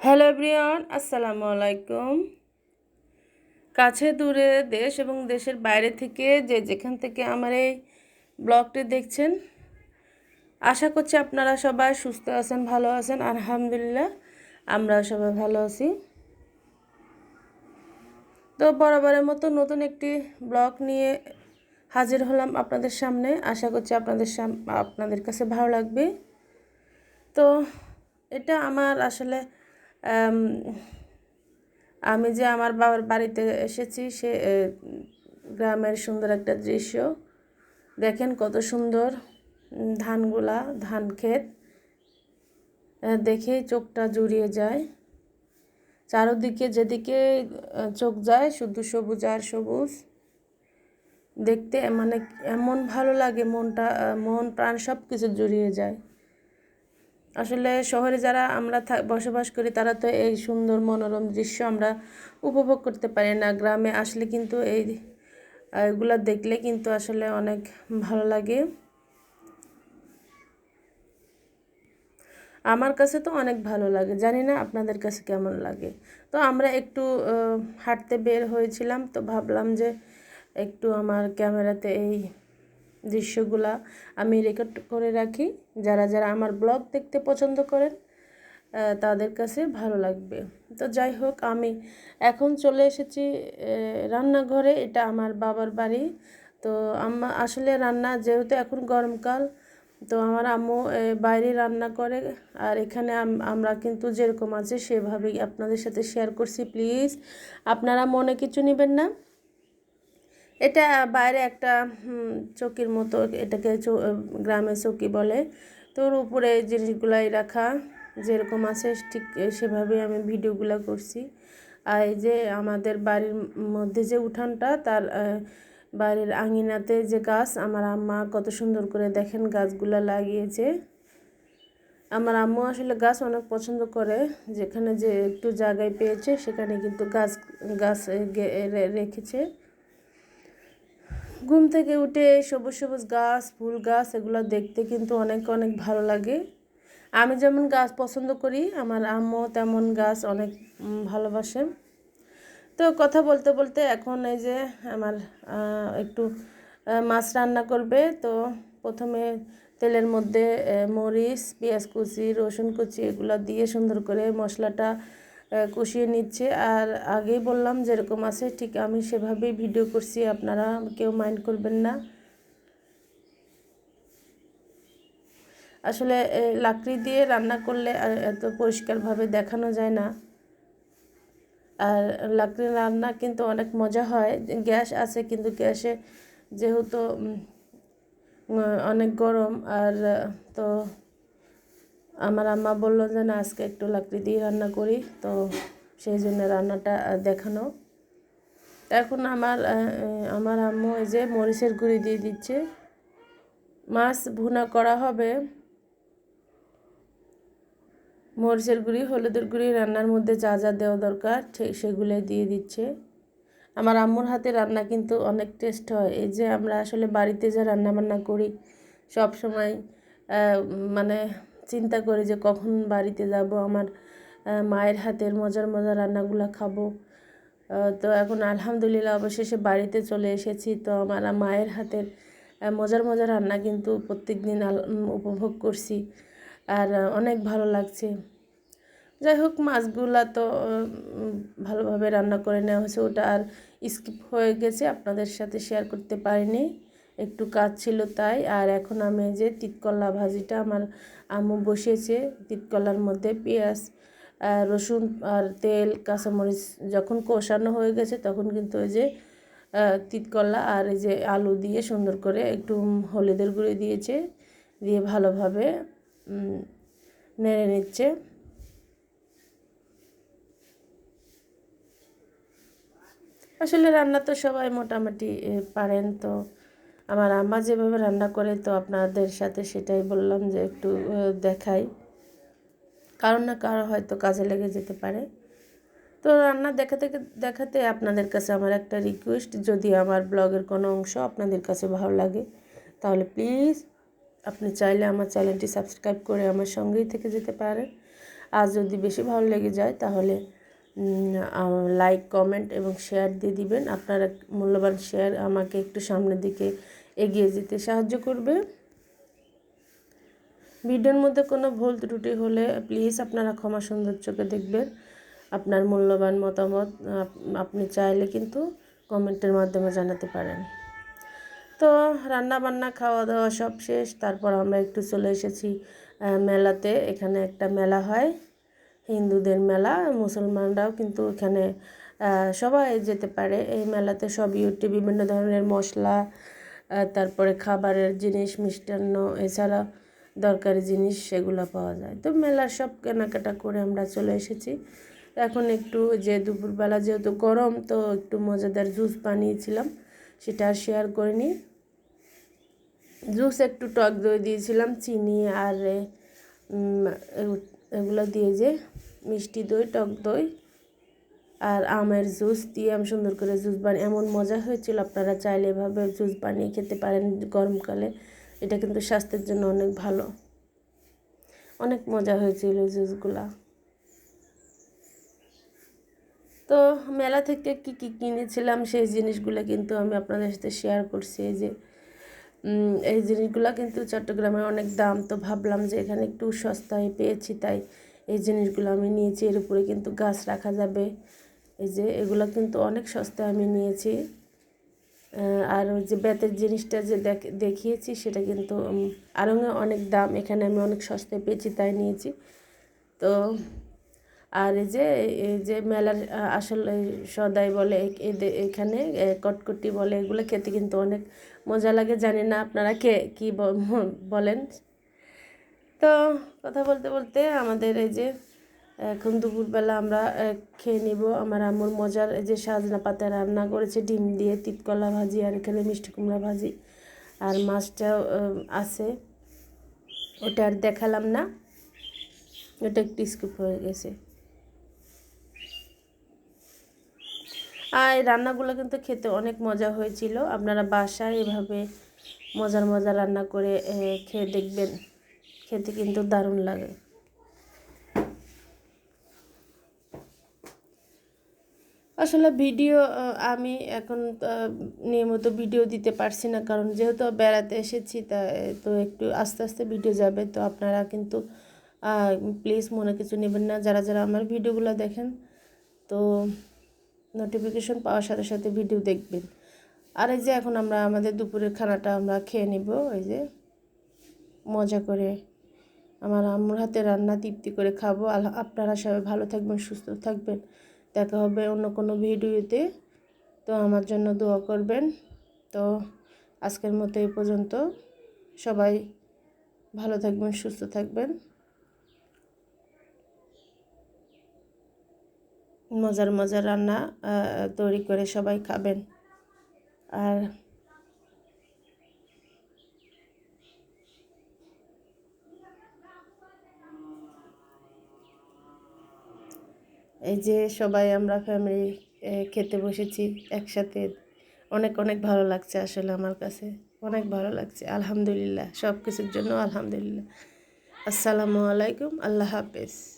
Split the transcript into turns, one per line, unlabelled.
Hello everyone, আসসালামু আলাইকুম। কাছে দূরে দেশ এবং দেশের বাইরে থেকে যে যেখান থেকে আমার এই ব্লগটি দেখছেন, আশা করছি আপনারা সবাই সুস্থ আছেন, ভালো আছেন। আলহামদুলিল্লাহ আমরা সবাই ভালো আছি। তো বরাবরের মতো নতুন একটি ব্লগ নিয়ে হাজির হলাম আপনাদের সামনে। আশা করছি আপনাদের আপনাদের কাছে ভালো লাগবে। তো এটা আমার আসলে আমি যে আমার বাবার বাড়িতে এসেছি, সে গ্রামের সুন্দর একটা দৃশ্য। দেখেন কত সুন্দর ধানগুলা, ধান ক্ষেত। দেখেই চোখটা জুড়িয়ে যায়। চারোদিকে যেদিকে চোখ যায়, শুধু সবুজ আর সবুজ। দেখতে মানে এমন ভালো লাগে, মনটা মন, প্রাণ সব কিছু জুড়িয়ে যায়। আসলে শহরে যারা আমরা বসবাস করি, তারা তো এই সুন্দর মনোরম দৃশ্য আমরা উপভোগ করতে পারি না। গ্রামে আসলে কিন্তু এই এগুলো দেখলে কিন্তু আসলে অনেক ভালো লাগে। আমার কাছে তো অনেক ভালো লাগে। জানি না আপনাদের কাছে কেমন লাগে। তো আমরা একটু হাঁটতে বের হয়েছিলাম, তো ভাবলাম যে একটু আমার ক্যামেরাতে এই দৃশ্যগুলা আমি রেকর্ড করে রাখি। যারা যারা আমার ব্লগ দেখতে পছন্দ করেন তাদের কাছে ভালো লাগবে। তো যাই হোক, আমি এখন চলে এসেছি রান্নাঘরে। এটা আমার বাবার বাড়ি। তো আম্মা, আসলে রান্না যেহেতু এখন গরমকাল, তো আমার আম্মু বাইরে রান্না করে। আর এখানে আমরা কিন্তু যেরকম আছে সেভাবেই আপনাদের সাথে শেয়ার করছি। প্লিজ আপনারা মনে কিছু নেবেন না? এটা বাইরে একটা চকির মতো এটাকে গ্রামে চকি বলে। তো ওর উপরে জিনিসগুলাই রাখা, যেরকম আছে ঠিক সেভাবে আমি ভিডিওগুলো করছি। আর এই যে আমাদের বাড়ির মধ্যে যে উঠানটা, তার বাড়ির আঙিনাতে যে গাছ, আমার আম্মা কত সুন্দর করে দেখেন গাছগুলা লাগিয়েছে। আমার আম্মু আসলে গাছ অনেক পছন্দ করে, যেখানে যে একটু জায়গায় পেয়েছে, সেখানে কিন্তু গাছ গাছ রেখেছে। ঘুম থেকে উঠে সবুজ সবুজ গাছ, ফুল গাছ, এগুলো দেখতে কিন্তু অনেক অনেক ভালো লাগে। আমি যেমন গাছ পছন্দ করি, আমার আম্মু তেমন গাছ অনেক ভালোবাসে। তো কথা বলতে বলতে এখন এই যে আমার একটু মাছ রান্না করবে। তো প্রথমে তেলের মধ্যে মরিচ, পেঁয়াজ কুচি, রসুন কুচি, এগুলো দিয়ে সুন্দর করে মশলাটা কষিয়ে নিচ্ছে। আর আগেই বললাম যেরকম আছে, ঠিক আমি সেভাবেই ভিডিও করছি। আপনারা কেউ মাইন্ড করবেন না। আসলে লাকড়ি দিয়ে রান্না করলে এত পরিষ্কারভাবে দেখানো যায় না। আর লাকড়ির রান্না কিন্তু অনেক মজা হয়। গ্যাস আছে, কিন্তু গ্যাসে যেহেতু অনেক গরম। আর, তো আমার আম্মা বলল যে, না, আজকে একটু লাকড়ি দিয়ে রান্না করি। তো সেই জন্য রান্নাটা দেখানো। এখন আমার আমার আম্মু এই যে মরিচের গুঁড়ি দিয়ে দিচ্ছে। মাছ ভুনা করা হবে। মরিচের গুঁড়ি, হলুদের গুঁড়ি, রান্নার মধ্যে যা যা দেওয়া দরকার ঠিক সেগুলো দিয়ে দিচ্ছে। আমার আম্মুর হাতে রান্না কিন্তু অনেক টেস্ট হয়। এই যে আমরা আসলে বাড়িতে যে রান্না বান্না করি সব সময় মানে চিন্তা করি যে কখন বাড়িতে যাব, আমার মায়ের হাতের মজার মজার রান্নাগুলো খাব। তো এখন আলহামদুলিল্লাহ অবশেষে বাড়িতে চলে এসেছি। তো আমার মায়ের হাতের মজার মজার রান্না কিন্তু প্রত্যেক দিন উপভোগ করছি। আর অনেক ভালো লাগছে। যাই হোক, মাছগুলা তো ভালোভাবে রান্না করে নেওয়া হয়েছে। ওটা আর স্কিপ হয়ে গেছে। আপনাদের সাথে শেয়ার করতে পারিনি। একটু কাজ ছিল তাই। আর এখন আমি যে তিতকলা ভাজিটা আমার আম্মু বসিয়েছে, তিতকলার মধ্যে পেঁয়াজ রসুন আর তেল, কাঁচামরিচ যখন কষানো হয়ে গেছে তখন কিন্তু ওই যে তিতকলা আর এই যে আলু দিয়ে সুন্দর করে একটু হলুদের গুঁড়ি দিয়েছে, দিয়ে ভালোভাবে নেড়ে নিচ্ছে। আসলে রান্না তো সবাই মোটামুটি পারেন তো। আমার আম্মা যেভাবে রান্না করে তো আপনাদের সাথে সেটাই বললাম যে একটু দেখাই। কারণ না কারও হয়তো কাজে লেগে যেতে পারে। তো রান্না দেখাতে দেখাতে আপনাদের কাছে আমার একটা রিকোয়েস্ট যদি আমার ব্লগের কোনো অংশ আপনাদের কাছে ভালো লাগে, তাহলে প্লিজ আপনি চাইলে আমার চ্যানেলটি সাবস্ক্রাইব করে আমার সঙ্গেই থেকে যেতে পারেন। আর যদি বেশি ভালো লেগে যায়, তাহলে লাইক কমেন্ট এবং শেয়ার দিয়ে দিবেন। আপনার মূল্যবান শেয়ার আমাকে একটু সামনের দিকে এগিয়ে যেতে সাহায্য করবে। ভিডিওর মধ্যে কোনো ভুল ত্রুটি হলে প্লিজ আপনারা ক্ষমা সুন্দর চোখে দেখবেন। আপনার মূল্যবান মতামত আপনি চাইলে কিন্তু কমেন্টের মাধ্যমে জানাতে পারেন। তো রান্না বান্না খাওয়া দাওয়া সব শেষ। তারপর আমরা একটু চলে এসেছি মেলাতে। এখানে একটা মেলা হয়। হিন্দুদের মেলা, মুসলমানরাও কিন্তু এখানে সবাই যেতে পারে। এই মেলাতে সব ইউটি বিভিন্ন ধরনের মশলা তারপরে খাবারের জিনিস, মিষ্টান্ন, এছাড়া দরকারি জিনিস সেগুলো পাওয়া যায়। তো মেলার সব কেনাকাটা করে আমরা চলে এসেছি। এখন একটু যে দুপুরবেলা যেহেতু গরম, তো একটু মজাদার জুস বানিয়েছিলাম, সেটা আর শেয়ার করিনি। জুস একটু টক দই দিয়েছিলাম, চিনি আর এগুলো দিয়ে যে মিষ্টি দই, টক দই আর আমের জুস দিয়ে আমি সুন্দর করে জুস বানিয়ে, এমন মজা হয়েছিল আপনারা চাইলে এভাবে জুস বানিয়ে খেতে পারেন গরমকালে। এটা কিন্তু স্বাস্থ্যের জন্য অনেক ভালো। অনেক মজা হয়েছিল জুসগুলা। তো মেলা থেকে কি কি কিনেছিলাম সেই জিনিসগুলো কিন্তু আমি আপনাদের সাথে শেয়ার করছি যে এই জিনিসগুলো কিন্তু চট্টগ্রামে অনেক দাম। তো ভাবলাম যে এখানে একটু সস্তায় পেয়েছি, তাই এই জিনিসগুলো আমি নিয়েছি। এর উপরে কিন্তু গাছ রাখা যাবে। এই যে এগুলো কিন্তু অনেক সস্তায় আমি নিয়েছি। আর ওই যে বেতের জিনিসটা যে দেখিয়েছি, সেটা কিন্তু আরও অনেক দাম। এখানে আমি অনেক সস্তায় পেয়েছি, তাই নিয়েছি। তো, আর এই যে এই যে মেলার আসলে সদাই বলে এখানে কটকটি বলে, এগুলো খেতে কিন্তু অনেক মজা লাগে, জানি না আপনারা কে, কী বলেন। তো কথা বলতে বলতে আমাদের এই যে, এখন দুপুরবেলা আমরা খেয়ে নিব। আমার আম্মুর মজার এই যে সাজনা পাতা রান্না করেছে, ডিম দিয়ে তিতকলা ভাজি আর এখানে মিষ্টি কুমড়া ভাজি। আর মাছটাও আছে। ওটা আর দেখালাম না। ওটা একটু স্কুপ হয়ে গেছে। আর রান্নাগুলো কিন্তু খেতে অনেক মজা হয়েছিল। আপনারা বাসায় এভাবে মজার মজার রান্না করে খেয়ে দেখবেন। খেতে কিন্তু দারুণ লাগে। আসলে ভিডিও আমি এখন নিয়মিত ভিডিও দিতে পারছি না, কারণ যেহেতু বেড়াতে এসেছি, তা তো একটু আস্তে আস্তে ভিডিও যাবে। তো আপনারা কিন্তু প্লিজ মনে কিছু নেবেন না। যারা যারা আমার ভিডিওগুলো দেখেন, তো নোটিফিকেশন পাওয়ার সাথে সাথে ভিডিও দেখবেন। আর এই যে এখন আমরা আমাদের দুপুরের খানাটা আমরা খেয়ে নিব, এই যে মজা করে আমার আম্মুর হাতে রান্না তৃপ্তি করে খাব। আপনারা সবাই ভালো থাকবেন, সুস্থ থাকবেন। দেখা হবে অন্য কোনো ভিডিওতে। তো আমার জন্য দোয়া করবেন। তো আজকের মতো এই পর্যন্ত। সবাই ভালো থাকবেন, সুস্থ থাকবেন। মজার মজার রান্না তৈরি করে সবাই খাবেন। আর এই যে সবাই আমরা ফ্যামিলি খেতে বসেছি একসাথে। অনেক অনেক ভালো লাগছে আসলে আমার কাছে। অনেক ভালো লাগছে। আলহামদুলিল্লাহ সব কিছুর জন্য আলহামদুলিল্লাহ। আসসালামু আলাইকুম, আল্লাহ হাফেজ।